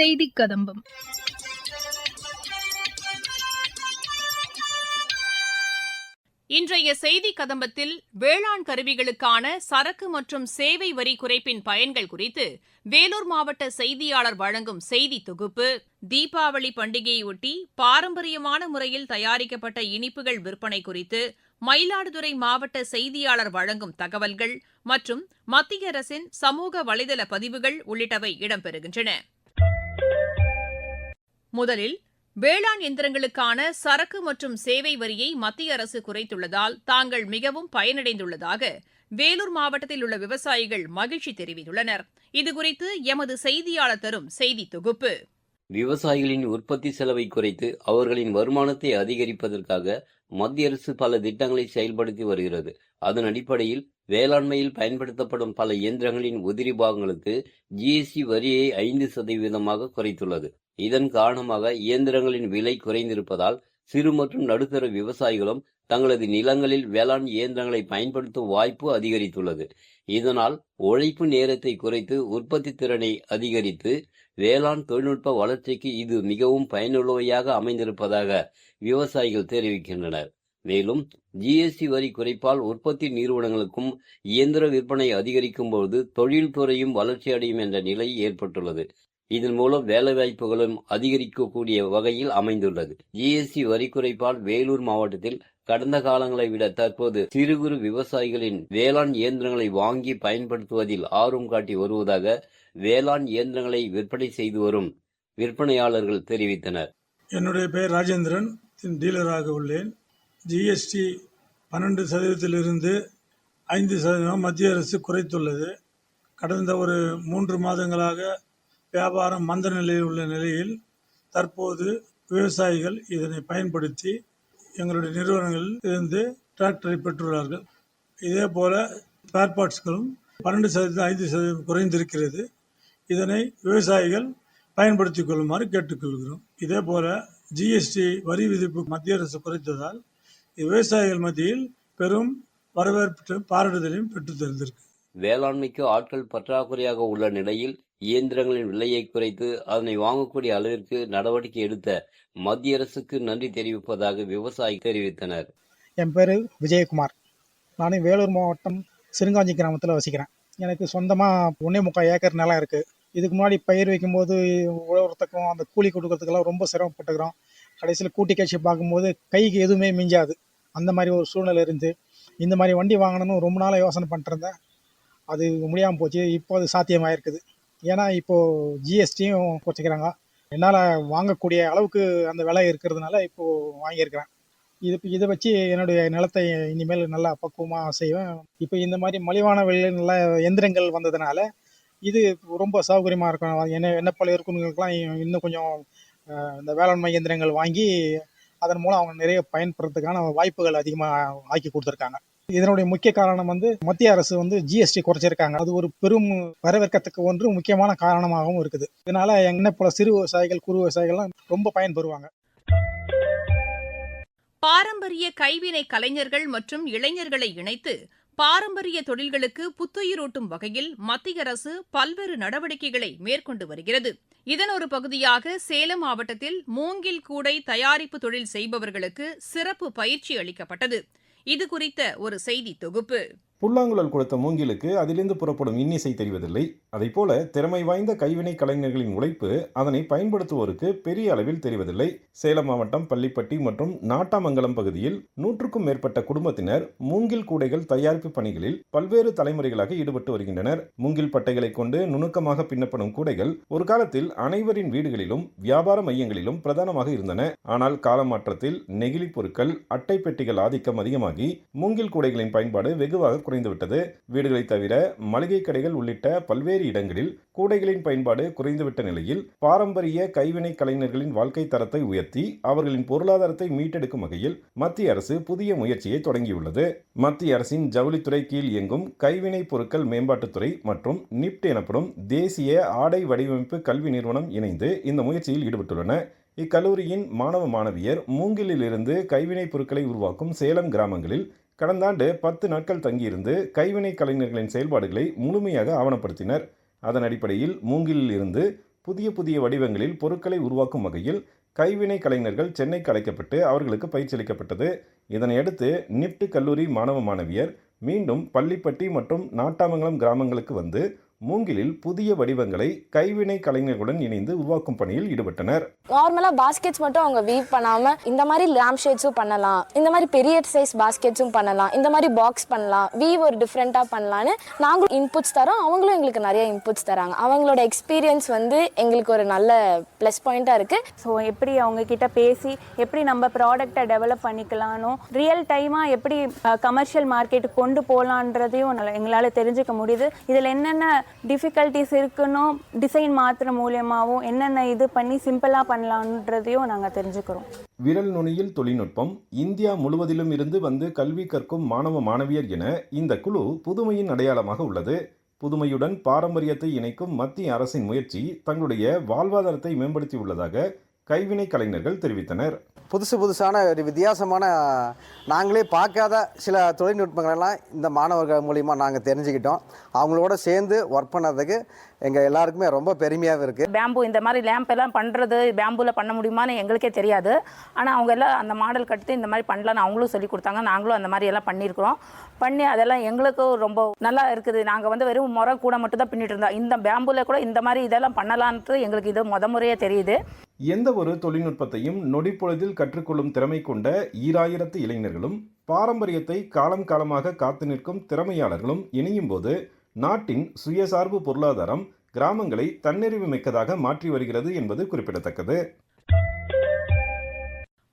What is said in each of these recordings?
செய்தி கதம்பம் இன்றைய செய்தி கதம்பத்தில் வேளாண் கருவிகளுக்கான சரக்கு மற்றும் சேவை வரி குறைப்பின் பயன்கள் குறித்து வேலூர் மாவட்ட செய்தியாளர் வழங்கும் செய்தி தொகுப்பு தீபாவளி பண்டிகையொட்டி பாரம்பரியமான முறையில் தயாரிக்கப்பட்ட இனிப்புகள் விற்பனை குறித்து மயிலாடுதுறை மாவட்ட செய்தியாளர் வழங்கும் தகவல்கள் மற்றும் மத்திய அரசின் சமூக வலைதள பதிவுகள் உள்ளிட்டவை இடம்பெறுகின்றன. முதலில் வேளாண் எந்திரங்களுக்கான சரக்கு மற்றும் சேவை வரியை மத்திய அரசு குறைத்துள்ளதால் தாங்கள் மிகவும் பயனடைந்துள்ளதாக வேலூர் மாவட்டத்தில் உள்ள விவசாயிகள் மகிழ்ச்சி தெரிவித்துள்ளனர். இதுகுறித்து எமது செய்தியாளர் தரும் செய்தி தொகுப்பு. விவசாயிகளின் உற்பத்தி செலவை குறைத்து அவர்களின் வருமானத்தை அதிகரிப்பதற்காக மத்திய அரசு பல திட்டங்களை செயல்படுத்தி வருகிறது. அதன் அடிப்படையில் வேளாண்மையில் பயன்படுத்தப்படும் பல இயந்திரங்களின் உதிரி பாகங்களுக்கு ஜிஎஸ்டி வரியை ஐந்து சதவீதமாக குறைத்துள்ளது. இதன் காரணமாக இயந்திரங்களின் விலை குறைந்திருப்பதால் சிறு மற்றும் நடுத்தர விவசாயிகளும் தங்களது நிலங்களில் வேளாண் இயந்திரங்களை பயன்படுத்தும் வாய்ப்பு அதிகரித்துள்ளது. இதனால் உழைப்பு நேரத்தை குறைத்து உற்பத்தி திறனை அதிகரித்து வேளாண் தொழில்நுட்ப வளர்ச்சிக்கு இது மிகவும் பயனுள்ளவையாக அமைந்திருப்பதாக விவசாயிகள் தெரிவிக்கின்றனர். மேலும் ஜிஎஸ்டி வரி குறைப்பால் உற்பத்தி நிறுவனங்களுக்கும் இயந்திர விற்பனை அதிகரிக்கும் போது தொழில்துறையும் வளர்ச்சியடையும் என்ற நிலை ஏற்பட்டுள்ளது. இதன் மூலம் வேலைவாய்ப்புகளும் அதிகரிக்கக்கூடிய வகையில் அமைந்துள்ளது. ஜிஎஸ்டி வரி குறைப்பால் வேலூர் மாவட்டத்தில் கடந்த காலங்களை விட தற்போது சிறு குறு விவசாயிகளின் வேளாண் இயந்திரங்களை வாங்கி பயன்படுத்துவதில் ஆர்வம் காட்டி வருவதாக வேளாண் இயந்திரங்களை விற்பனை செய்து வரும் விற்பனையாளர்கள் தெரிவித்தனர். என்னுடைய பெயர் ராஜேந்திரன். டீலராக உள்ளேன். ஜிஎஸ்டி பன்னெண்டு சதவீதத்திலிருந்து ஐந்து சதவீதம் மத்திய அரசு குறைத்துள்ளது. கடந்த ஒரு மூன்று மாதங்களாக வியாபாரம் மந்த நிலையில் உள்ள நிலையில் தற்போது விவசாயிகள் இதனை பயன்படுத்தி எங்களுடைய நிறுவனங்களில் இருந்து டிராக்டரை பெற்றுள்ளார்கள். இதே போல ஸ்பேர் பார்ட்ஸ்களும் பன்னெண்டு சதவீதம் ஐந்து சதவீதம் குறைந்திருக்கிறது. இதனை விவசாயிகள் பயன்படுத்திக் கொள்ளுமாறு கேட்டுக்கொள்கிறோம். இதே போல ஜிஎஸ்டி வரி விதிப்பு மத்திய அரசு குறைத்ததால் விவசாயிகள் மத்தியில் பெரும் வரவேற்பு பாராட்டுதலையும் பெற்று தெரிந்திருக்கு வேளாண்மைக்கு ஆட்கள் பற்றாக்குறையாக உள்ள நிலையில் இயந்திரங்களின் விலையை குறைத்து அதனை வாங்கக்கூடிய அளவிற்கு நடவடிக்கை எடுத்த மத்திய அரசுக்கு நன்றி தெரிவிப்பதாக விவசாயி தெரிவித்தனர். என் பேர் விஜயகுமார். நானும் வேலூர் மாவட்டம் சிறுங்காஞ்சி கிராமத்தில் வசிக்கிறேன். எனக்கு சொந்தமாக ஒன்றே முக்கால் ஏக்கர் நிலம் இருக்குது இதுக்கு முன்னாடி பயிர் வைக்கும்போது உழவுறதுக்கும் அந்த கூலி கொடுக்கறதுக்கெல்லாம் ரொம்ப சிரமப்பட்டுக்கிறோம். கடைசியில் கூட்டி காட்சி பார்க்கும்போது கைக்கு எதுவுமே மிஞ்சாது. அந்த மாதிரி ஒரு சூழ்நிலை இருந்து இந்த மாதிரி வண்டி வாங்கணும்னு ரொம்ப நாளாக யோசனை பண்ணிட்டு இருந்தேன். அது முடியாமல் போச்சு. இப்போ அது சாத்தியமாயிருக்குது. ஏன்னா இப்போது ஜிஎஸ்டியும் குறைச்சிக்கிறாங்க என்னால் வாங்கக்கூடிய அளவுக்கு அந்த விலை இருக்கிறதுனால இப்போது வாங்கியிருக்கிறேன். இது இதை வச்சு என்னுடைய நிலத்தை இனிமேல் நல்லா பக்குவமாக செய்வேன். இப்போ இந்த மாதிரி மலிவான விலையில் நல்ல எந்திரங்கள் வந்ததுனால இது ரொம்ப சௌகரியமாக இருக்கும். என்ன என்ன போல இருக்கணுங்களுக்கெல்லாம் இன்னும் கொஞ்சம் இந்த வேளாண்மை இயந்திரங்கள் வாங்கி அதன் மூலம் அவங்க நிறைய பயன்படுறதுக்கான வாய்ப்புகள் அதிகமாக ஆக்கி கொடுத்துருக்காங்க. இதனுடைய முக்கிய காரணம் வந்து மத்திய அரசு வந்து ஜிஎஸ்டி குறைச்சிருக்காங்க. அது ஒரு பெரும் வரவேற்கத்தக்க ஒன்று முக்கியமான காரணமாகவும் இருக்குது. இதனால என்ன போல சிறு விவசாயிகள் குறு விவசாயிகள்லாம் ரொம்ப பயன்பெறுவாங்க. பாரம்பரிய கைவினை கலைஞர்கள் மற்றும் இளைஞர்களை இணைத்து பாரம்பரிய தொழில்களுக்கு புத்துயிரூட்டும் வகையில் மத்திய அரசு பல்வேறு நடவடிக்கைகளை மேற்கொண்டு வருகிறது. இதன் ஒரு பகுதியாக சேலம் மாவட்டத்தில் மூங்கில் கூடை தயாரிப்பு தொழில் செய்பவர்களுக்கு சிறப்பு பயிற்சி அளிக்கப்பட்டது. இதுகுறித்த ஒரு செய்தி தொகுப்பு. புல்லாங்குழல் கொடுத்த மூங்கிலுக்கு அதிலிருந்து புறப்படும் இன்னிசை தெரிவதில்லை. அதைப்போல திறமை வாய்ந்த கைவினை கலைஞர்களின் உழைப்பு அதனை பயன்படுத்துவோருக்கு பெரிய அளவில் தெரிவதில்லை. சேலம் மாவட்டம் பள்ளிப்பட்டி மற்றும் நாட்டாமங்கலம் பகுதியில் நூற்றுக்கும் மேற்பட்ட குடும்பத்தினர் மூங்கில் கூடைகள் தயாரிப்பு பணிகளில் பல்வேறு தலைமுறைகளாக ஈடுபட்டு வருகின்றனர். மூங்கில் பட்டைகளை கொண்டு நுணுக்கமாக பின்னப்படும் கூடைகள் ஒரு காலத்தில் அனைவரின் வீடுகளிலும் வியாபார மையங்களிலும் பிரதானமாக இருந்தன. ஆனால் காலமாற்றத்தில் நெகிழி பொருட்கள் அட்டை பெட்டிகள் ஆதிக்கம் அதிகமாகி மூங்கில் கூடைகளின் பயன்பாடு வெகுவாக குறைந்துவிட்டது. வீடுகளை தவிர மளிகை கடைகள் உள்ளிட்ட பல்வேறு இடங்களில் கூடைகளின் பயன்பாடு குறைந்துவிட்ட நிலையில் பாரம்பரிய கைவினை கலைஞர்களின் வாழ்க்கை தரத்தை உயர்த்தி அவர்களின் பொருளாதாரத்தை மீட்டெடுக்கும் வகையில் மத்திய அரசு புதிய முயற்சியை தொடங்கியுள்ளது. மத்திய அரசின் ஜவுளித்துறை கீழ் இயங்கும் கைவினை பொருட்கள் மேம்பாட்டுத்துறை மற்றும் நிப்ட் எனப்படும் தேசிய ஆடை வடிவமைப்பு கல்வி நிறுவனம் இணைந்து இந்த முயற்சியில் ஈடுபட்டுள்ளன. இக்கல்லூரியின் மாணவ மாணவியர் மூங்கிலிலிருந்து கைவினைப் பொருட்களை உருவாக்கும் சேலம் கிராமங்களில் கடந்த ஆண்டு பத்து நாட்கள் தங்கியிருந்து கைவினை கலைஞர்களின் செயல்பாடுகளை முழுமையாக ஆவணப்படுத்தினர். அதன் அடிப்படையில் மூங்கிலில் இருந்து புதிய புதிய வடிவங்களில் பொருட்களை உருவாக்கும் வகையில் கைவினை கலைஞர்கள் சென்னைக்கு அழைக்கப்பட்டு அவர்களுக்கு பயிற்சி அளிக்கப்பட்டது இதனையடுத்து நிப்ட் கல்லூரி மாணவ மாணவியர் மீண்டும் பள்ளிப்பட்டி மற்றும் நாட்டாமங்கலம் கிராமங்களுக்கு வந்து மூங்கிலில் புதிய வடிவங்களை கைவினை கலைஞர்களுடன் இணைந்து உருவாக்கும் பணியில் ஈடுபட்டனர். நார்மலாக பாஸ்கெட்ஸ் மட்டும் அவங்க வீவ் பண்ணாமல் இந்த மாதிரி லேம்ப் ஷேட்ஸும் பண்ணலாம். இந்த மாதிரி பெரிய சைஸ் பாஸ்கெட்ஸும் பண்ணலாம். இந்த மாதிரி பாக்ஸ் பண்ணலாம். வீவ் ஒரு டிஃப்ரெண்ட்டாக பண்ணலான்னு நாங்களும் இன்புட்ஸ் தரோம். அவங்களும் எங்களுக்கு நிறைய இன்புட்ஸ் தராங்க. அவங்களோட எக்ஸ்பீரியன்ஸ் வந்து எங்களுக்கு ஒரு நல்ல ப்ளஸ் பாயிண்ட்டாக இருக்குது ஸோ எப்படி அவங்க கிட்ட பேசி எப்படி நம்ம ப்ராடக்டை டெவலப் பண்ணிக்கலானோ ரியல் டைமாக எப்படி கமர்ஷியல் மார்க்கெட்டுக்கு கொண்டு போகலான்றதையும் நல்ல- எங்களால் தெரிஞ்சுக்க முடியுது. இதில் என்னென்ன டிஃபிகல்ட்டிஸ் இருக்குன்னோ டிசைன் மாத்திரை மூலியமாகவும் என்னென்ன இது பண்ணி சிம்பிளாக பண்ணலான்றதையும் நாங்கள் தெரிஞ்சுக்கிறோம். விரல் நுனியில் தொழில்நுட்பம் இந்தியா முழுவதிலும் இருந்து வந்து கல்வி கற்கும் மாணவ மாணவியர் என இந்த குழு புதுமையின் அடையாளமாக உள்ளது. புதுமையுடன் பாரம்பரியத்தை இணைக்கும் மத்திய அரசின் முயற்சி தங்களுடைய வாழ்வாதாரத்தை மேம்படுத்தியுள்ளதாக கைவினை கலைஞர்கள் தெரிவித்தனர். புதுசு புதுசான ஒரு வித்தியாசமான நாங்களே பார்க்காத சில தொழில்நுட்பங்களெல்லாம் இந்த மாணவர்கள் மூலிமா நாங்கள் தெரிஞ்சுக்கிட்டோம். அவங்களோட சேர்ந்து ஒர்க் பண்ணதுக்கு எங்கள் எல்லாருக்குமே ரொம்ப பெருமையாகவும் இருக்குது பேம்பு இந்த மாதிரி லேம்ப் எல்லாம் பண்ணுறது பேம்புல பண்ண முடியுமான்னு எங்களுக்கே தெரியாது. ஆனால் அவங்க எல்லாம் அந்த மாடல் கட்டு இந்த மாதிரி பண்ணலான்னு அவங்களும் சொல்லி கொடுத்தாங்க. நாங்களும் அந்த மாதிரி எல்லாம் பண்ணியிருக்கிறோம். பண்ணி அதெல்லாம் எங்களுக்கும் ரொம்ப நல்லா இருக்குது. நாங்கள் வந்து வெறும் முறை கூட மட்டும் தான் பின்னிட்டு இருந்தோம். இந்த பேம்புல கூட இந்த மாதிரி இதெல்லாம் பண்ணலான்ட்டு எங்களுக்கு இது முத முறையே தெரியுது. எந்த ஒரு தொழில்நுட்பத்தையும் நொடிப்பொழுதில் கற்றுக்கொள்ளும் திறமை கொண்ட ஈராயிரத்து இளைஞர்களும் பாரம்பரியத்தை காலம் காலமாக காத்து நிற்கும் திறமையாளர்களும் இணையும் போது நாட்டின் சுயசார்பு பொருளாதாரம் கிராமங்களை தன்னிறைவு மிக்கதாக மாற்றி வருகிறது என்பது குறிப்பிடத்தக்கது.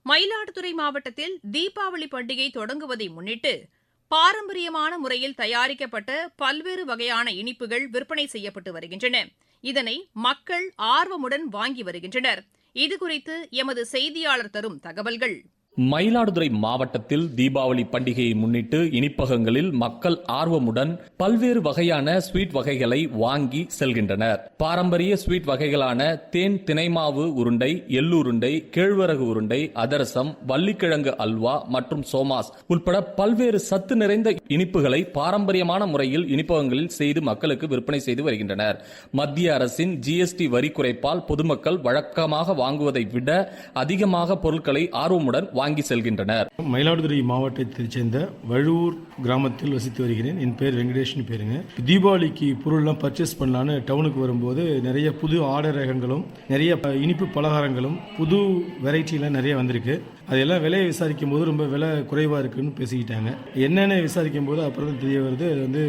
மயிலாடுதுறை மாவட்டத்தில் தீபாவளி பண்டிகை தொடங்குவதை முன்னிட்டு பாரம்பரியமான முறையில் தயாரிக்கப்பட்ட பல்வேறு வகையான இனிப்புகள் விற்பனை செய்யப்பட்டு வருகின்றன. இதனை மக்கள் ஆர்வமுடன் வாங்கி வருகின்றனர். இதுகுறித்து எமது செய்தியாளர் தரும் தகவல்கள். மயிலாடுதுறை மாவட்டத்தில் தீபாவளி பண்டிகையை முன்னிட்டு இனிப்பகங்களில் மக்கள் ஆர்வமுடன் பல்வேறு வகையான ஸ்வீட் வகைகளை வாங்கி செல்கின்றனர். பாரம்பரிய ஸ்வீட் வகைகளான தேன் தினைமாவு உருண்டை எள்ளுருண்டை கேழ்வரகு உருண்டை அதரசம் வள்ளிக்கிழங்கு அல்வா மற்றும் சோமாஸ் உட்பட பல்வேறு சத்து நிறைந்த இனிப்புகளை பாரம்பரியமான முறையில் இனிப்பகங்களில் செய்து மக்களுக்கு விற்பனை செய்து வருகின்றனர். மத்திய அரசின் ஜிஎஸ்டி வரி குறைப்பால் பொதுமக்கள் வழக்கமாக வாங்குவதை விட அதிகமாக பொருட்களை ஆர்வமுடன் வாங்கி செல்கின்றனர். மயிலாடுதுறை மாவட்டத்தைச் சேர்ந்த வழுவூர் கிராமத்தில் வசித்து வருகிறேன். என் பேர் வெங்கடேஷ்னு பேருங்க. தீபாவளிக்கு பொருள்லாம் பர்ச்சேஸ் பண்ணலான்னு டவுனுக்கு வரும்போது நிறைய புது ஆடரகங்களும் நிறைய ப- இனிப்பு பலகாரங்களும் புது வெரைட்டிலாம் நிறைய வந்திருக்கு. அதெல்லாம் விலையை விசாரிக்கும் போது ரொம்ப விலை குறைவாக இருக்குன்னு பேசிக்கிட்டாங்க. என்னென்னு விசாரிக்கும் போது அப்புறம் தான் தெரிய வருது. அது வந்து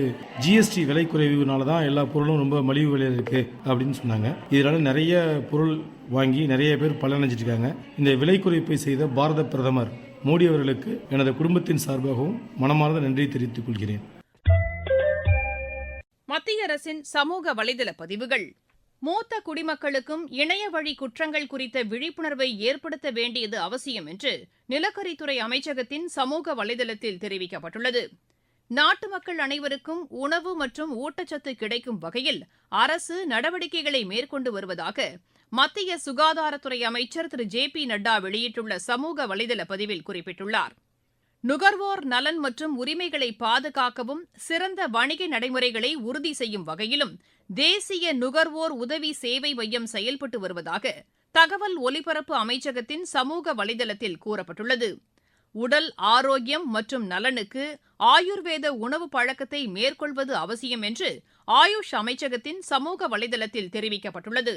ஜிஎஸ்டி விலை குறைவுனால தான் எல்லா பொருளும் ரொம்ப மலிவு விலையில் இருக்குது அப்படின்னு சொன்னாங்க. இதனால நிறைய பொருள் வாங்கி நிறைய பேர் பலனடைஞ்சிட்டு இருக்காங்க இந்த விலை குறைப்பை செய்த பாரத பிரதமர் மோடி அவர்களுக்கு எனது குடும்பத்தின் சார்பாகவும் மனமார்ந்த நன்றி தெரிவித்துக் கொள்கிறேன். மத்திய அரசின் சமூக வலைதள பதிவுகள். மூத்த குடிமக்களுக்கும் இணைய வழி குற்றங்கள் குறித்த விழிப்புணர்வை ஏற்படுத்த வேண்டியது அவசியம் என்று நிலக்கரித்துறை அமைச்சகத்தின் சமூக வலைதளத்தில் தெரிவிக்கப்பட்டுள்ளது. நாட்டு மக்கள் அனைவருக்கும் உணவு மற்றும் ஊட்டச்சத்து கிடைக்கும் வகையில் அரசு நடவடிக்கைகளை மேற்கொண்டு வருவதாக மத்திய சுகாதாரத்துறை அமைச்சர் திரு ஜே பி நட்டா வெளியிட்டுள்ள சமூக வலைதள பதிவில் குறிப்பிட்டுள்ளார். நுகர்வோர் நலன் மற்றும் உரிமைகளை பாதுகாக்கவும் சிறந்த வணிக நடைமுறைகளை உறுதி செய்யும் வகையிலும் தேசிய நுகர்வோர் உதவி சேவை மையம் செயல்பட்டு வருவதாக தகவல் ஒலிபரப்பு அமைச்சகத்தின் சமூக வலைதளத்தில் கூறப்பட்டுள்ளது. உடல் ஆரோக்கியம் மற்றும் நலனுக்கு ஆயுர்வேத உணவு பழக்கத்தை மேற்கொள்வது அவசியம் என்று ஆயுஷ் அமைச்சகத்தின் சமூக வலைதளத்தில் தெரிவிக்கப்பட்டுள்ளது.